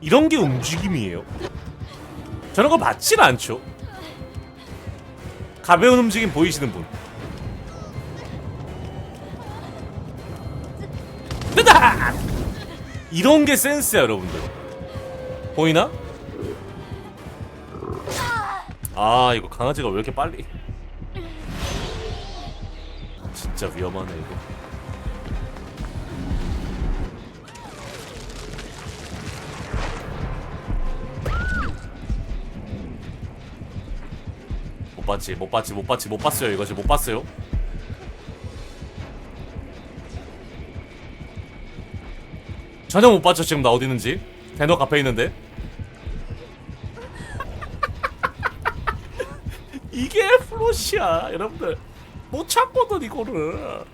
이런 게 움직임이에요? 저런 거 맞진 않죠? 가벼운 움직임 보이시는 분 뜨다! 이런 게 센스야 여러분들 보이나? 아 이거 강아지가 왜 이렇게 빨리 진짜 위험하네 이거 봤지 못 봤지 못 봤지 못 봤어요 이거 지금 못 봤어요? 전혀 못 봤죠 지금 나 어디 있는지? 대놓고 앞에 있는데? 이게 플로시야 여러분들. 못 찾거든 이거를.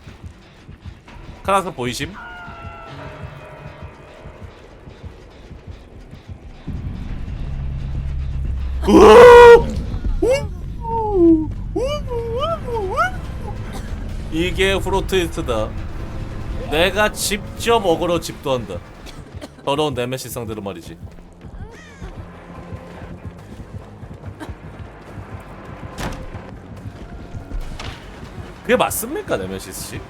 카라스 보이심? 이게 프로트이스다. 내가 직접 어그로 집도한다. 더러운 네메시상들은 말이지. 그게 맞습니까 네메시스 씨?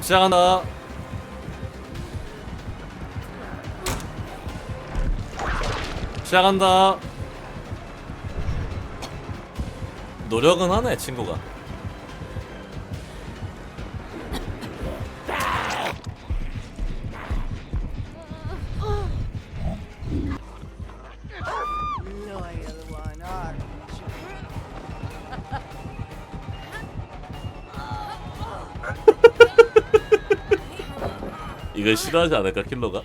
시작한다 시작한다. 노력은 하네 친구가 이걸 싫어하지 않을까 킬러가?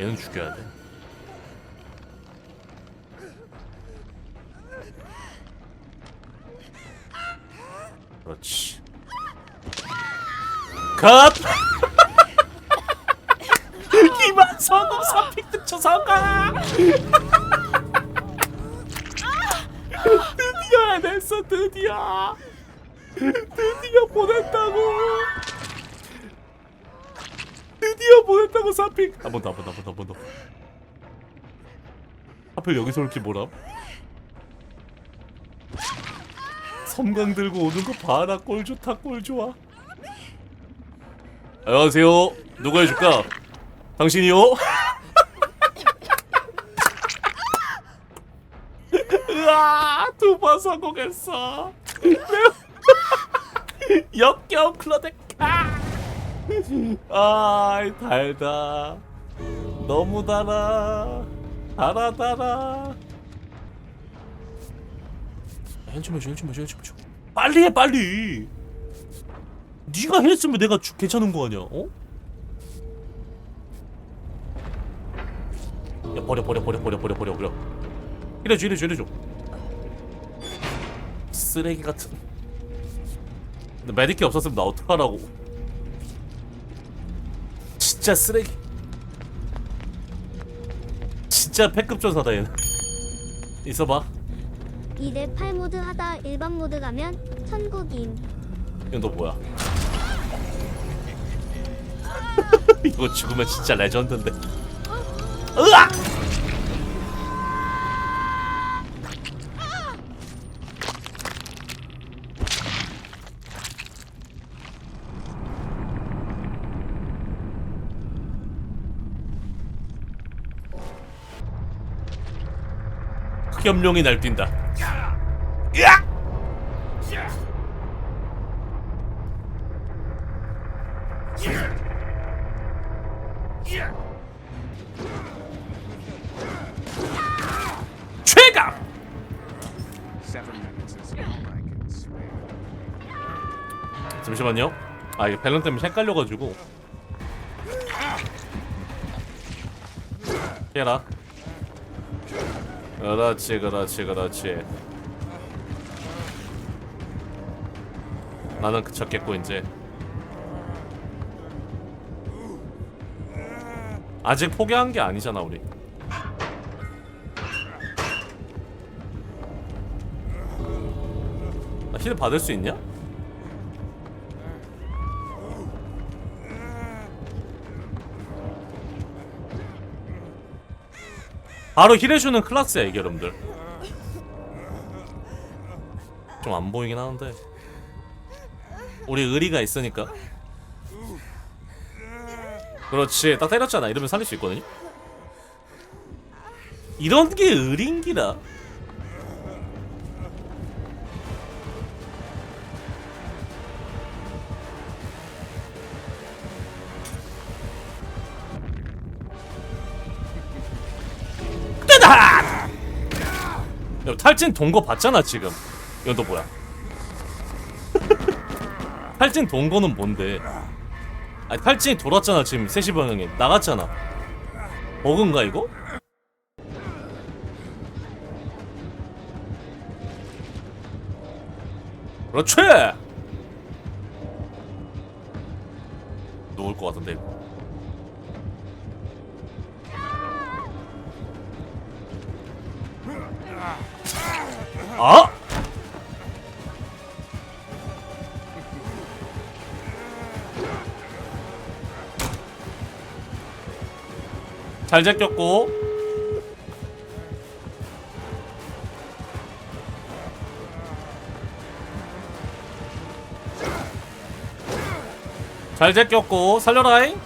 얘는 죽여야 돼. 그렇지. 컷! 성공 3픽 득쳐서가! 드디어 해냈어 드디어! 드디어 보냈다고! 드디어 보냈다고 사픽 한번 더 한 번 더 한 번 더 하필 여기서 이렇게 뭐람? 섬광 들고 오는 거 봐라 꼴 좋다 꼴 좋아. 안녕하세요. 누가 해줄까? 당신이요? 으아 두번 성공했어. 역겨운 클로데카 아 달다. 너무 달아. 달아 달아. 헬좀 해줘 헬좀 해줘 헬좀 해줘. 빨리 해 빨리. 네가 했으면 내가 주, 괜찮은 거 아니야 어? 야 버려 버려 버려 버려 버려 버려 버려. 이래줘 이래줘 이래줘. 쓰레기 같은. 근데 메디키 없었으면 나 어떡하라고 진짜 쓰레기. 진짜 패급 전사다 얘는. 있어봐. 이대 8 모드 하다 일반 모드 가면 천국임. 이건 너 뭐야? 이거 죽으면 진짜 레전드인데 염룡이 날뛴다 spare. 잠시만요. 아 이거 밸런 때문에 헷갈려가지고. 해라. 그렇지, 그렇지, 그렇지. 나는 그쳤겠고 이제. 아직 포기한 게 아니잖아 우리. 나힐 받을 수 있냐? 바로 힐해주는 클라스야 이게 여러분들. 좀 안 보이긴 하는데. 우리 의리가 있으니까. 그렇지. 딱 때렸잖아. 이러면 살릴 수 있거든요. 이런 게 의리인기라 야, 탈진 동거 봤잖아 지금. 이건 또 뭐야? 탈진 동거는 뭔데? 아니 탈진이 돌았잖아 지금. 3시 방향에. 나갔잖아. 버그인가 이거? 그렇지! 누울 것 같은데 이거 아! 잘 제꼈고. 잘 제꼈고 살려라잉.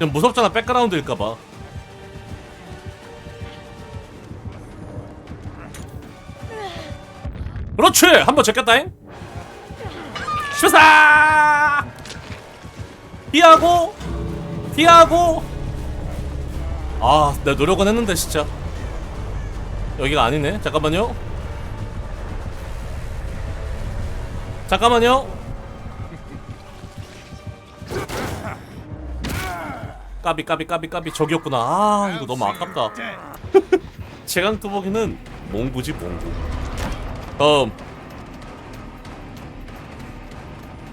좀 무섭잖아 백그라운드일까봐 그렇지 한번 제꼈다잉? 슈사 피하고 피하고. 아 내가 노력은 했는데 진짜. 여기가 아니네. 잠깐만요. 잠깐만요. 까비 까비 까비 까비. 저기였구나. 아 이거 너무 아깝다. 최강 뚜벅이는 몽구지 몽구 다음.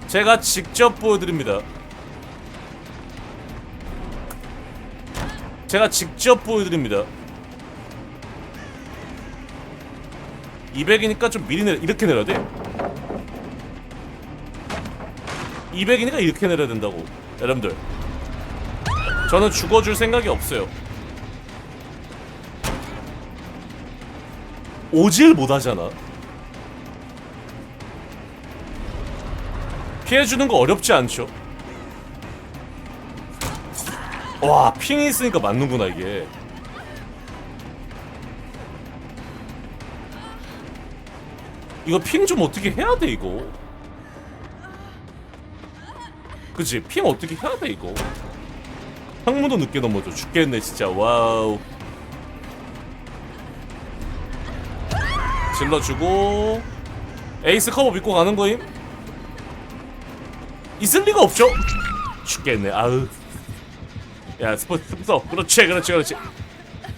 제가 직접 보여드립니다. 제가 직접 보여드립니다. 200이니까 좀 미리 내려 이렇게 내려야 돼. 200이니까 이렇게 내려야 된다고 여러분들. 저는 죽어줄 생각이 없어요. 오질 못하잖아 피해주는 거 어렵지 않죠? 와 핑이 있으니까 맞는구나 이게. 이거 핑 좀 어떻게 해야 돼 이거? 그치 핑 어떻게 해야 돼 이거? 창문도 늦게 넘어져. 죽겠네 진짜. 와우. 질러주고. 에이스 커버 믿고 가는 거임? 있을 리가 없죠? 죽겠네. 아으 야 스포츠 써 그렇지 그렇지 그렇지.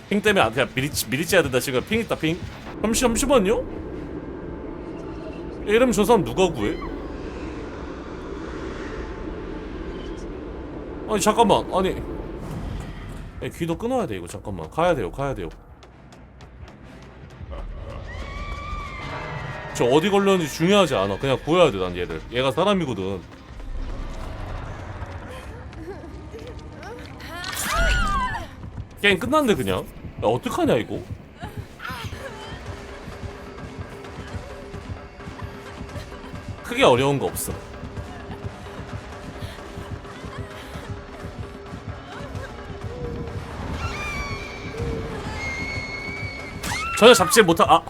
핑 때문에 안 그냥 미리 미리 째야 된다. 지금 핑 있다 핑. 잠시 잠시만요. 이러면 저 사람 누가 구해? 아니 잠깐만. 아니. 야, 귀도 끊어야 돼 이거. 잠깐만. 가야 돼요 가야 돼요. 저 어디 걸렸는지 중요하지 않아. 그냥 구해야 돼 난 얘를. 얘가 사람이거든 게임 끝났네 그냥? 야 어떡하냐 이거? 크게 어려운 거 없어. 전혀 잡지 못하 아!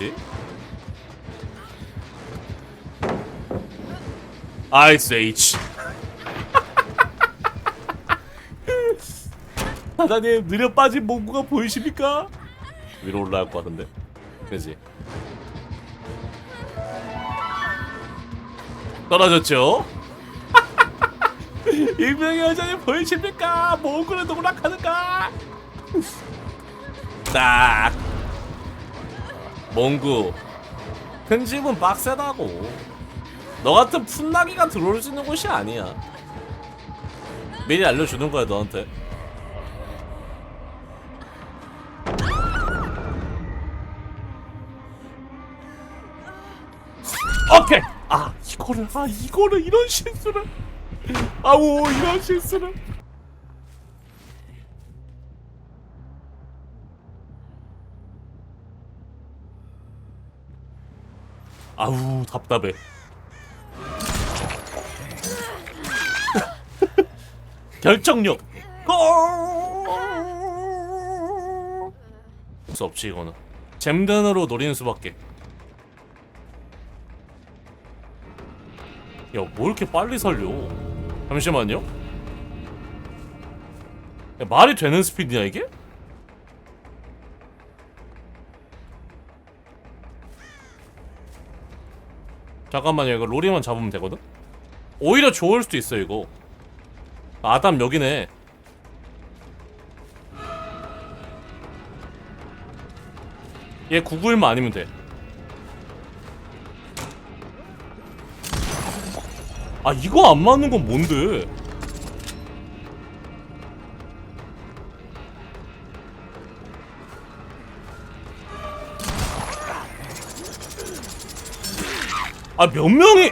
예? 아이스 H 사장님 느려 빠진 몽구가 보이십니까? 위로 올라갈 것 같은데 그지 떨어졌죠? 익명의 여자님 보이십니까? 몽구는 농락하는가? 딱 몽구 큰 집은 빡세다고 너 같은 풋나기가 들어올 수 있는 곳이 아니야 미리 알려주는 거야 너한테 이거를 아 이거를 이런 실수를. 아우 이런 실수를. 아우 답답해. 결정력. 수 없지 이거는. 잼든으로 노리는 수밖에 야 뭐 이렇게 빨리 살려? 잠시만요. 야, 말이 되는 스피드냐 이게? 잠깐만요 이거 로리만 잡으면 되거든? 오히려 좋을 수도 있어 이거. 아담 여기네. 얘 구구일만 아니면 돼 아 이거 안 맞는 건 뭔데? 아 몇 명이?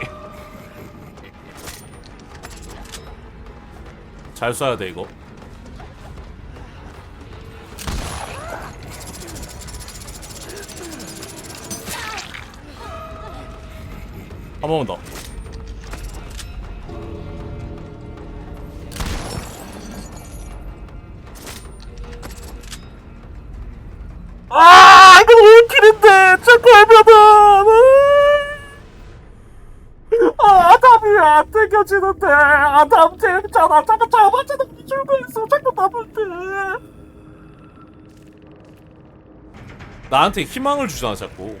잘 쏴야 돼 이거. 한 번만 더 아, 이거 왜 웃기는데? 자꾸 하면은. 아, 아담이 안 땡겨지는데. 아담 재밌잖아. 자꾸 잡아주는 게 줄고 있어. 자꾸 남은데. 나한테 희망을 주잖아, 자꾸.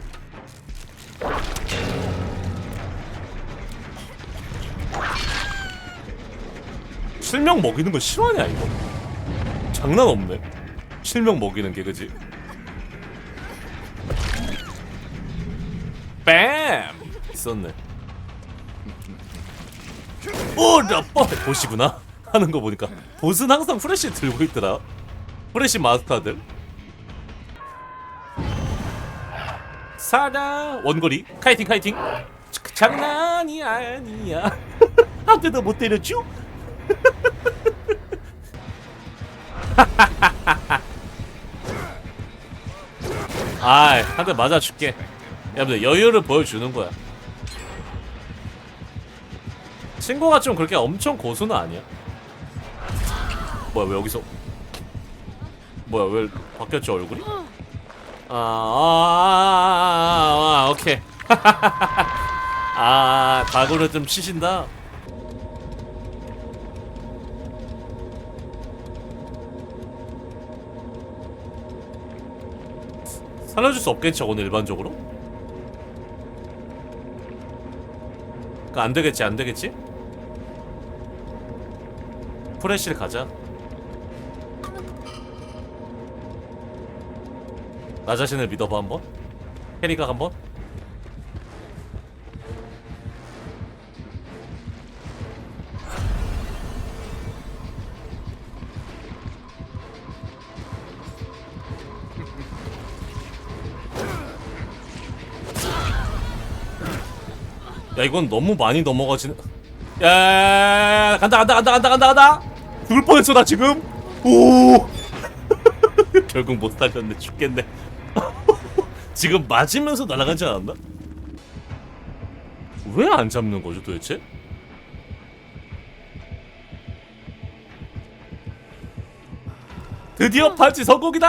실명 먹이는 거 싫어하냐, 이거? 장난 없네. 실명 먹이는 게, 그지? 있었네. 오, 나빠! 보시구나. 하는 거 보니까. 보스는 항상 프레쉬 들고 있더라. 프레쉬 마스터들. 사라 원거리 카이팅 카이팅 자- 장난이 아니야 한 대도 못 때렸죠? 아이 한대 맞아줄게 여러분들 여유를 보여주는 거야 친구가 좀 그렇게 엄청 고수는 아니야 뭐야 왜 여기서 뭐야 왜 바뀌었지 얼굴이? 아, 아, 아, 아, 아, 오케이 아 각오를 좀 치신다 살려줄 수 없겠지 오늘 일반적으로? 그 안 되겠지 안 되겠지? 프레쉬를 가자. 나 자신을 믿어봐 한번. 해리가 한번. 야 이건 너무 많이 넘어가지는 야, 간다 간다 간다 간다 간다 간다 죽을 뻔했어 나 지금 오 결국 못 살렸네 죽겠네 지금 맞으면서 날아가지 않았나? 왜 안 잡는 거죠 도대체? 드디어 팔찌 성공이다!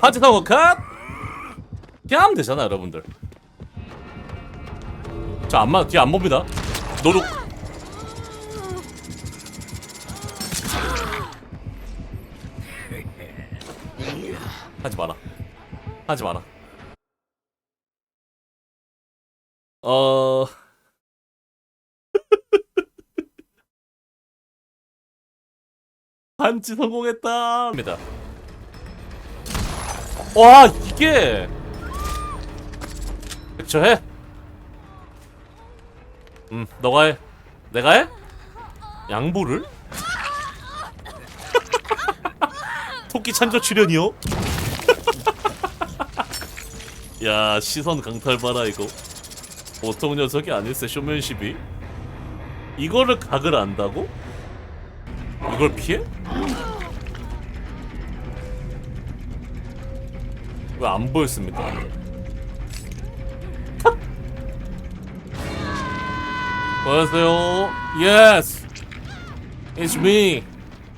팔찌 성공 컷! 하면 되잖아 여러분들 자 안마 뒤에 안 봅니다 노룩 하지 마라 하지 마라 어 반지 성공했다 입니다 와 이게 그쵸 해 음, 너가 해. 내가 해? 양보를? 토끼 찬조 출연이요? 야 시선 강탈 봐라 이거 보통 녀석이 아닐세 쇼맨십이 이거를 각을 안다고? 이걸 피해? 왜 안 보였습니까? 컷! 보였어요? Yes, it's me.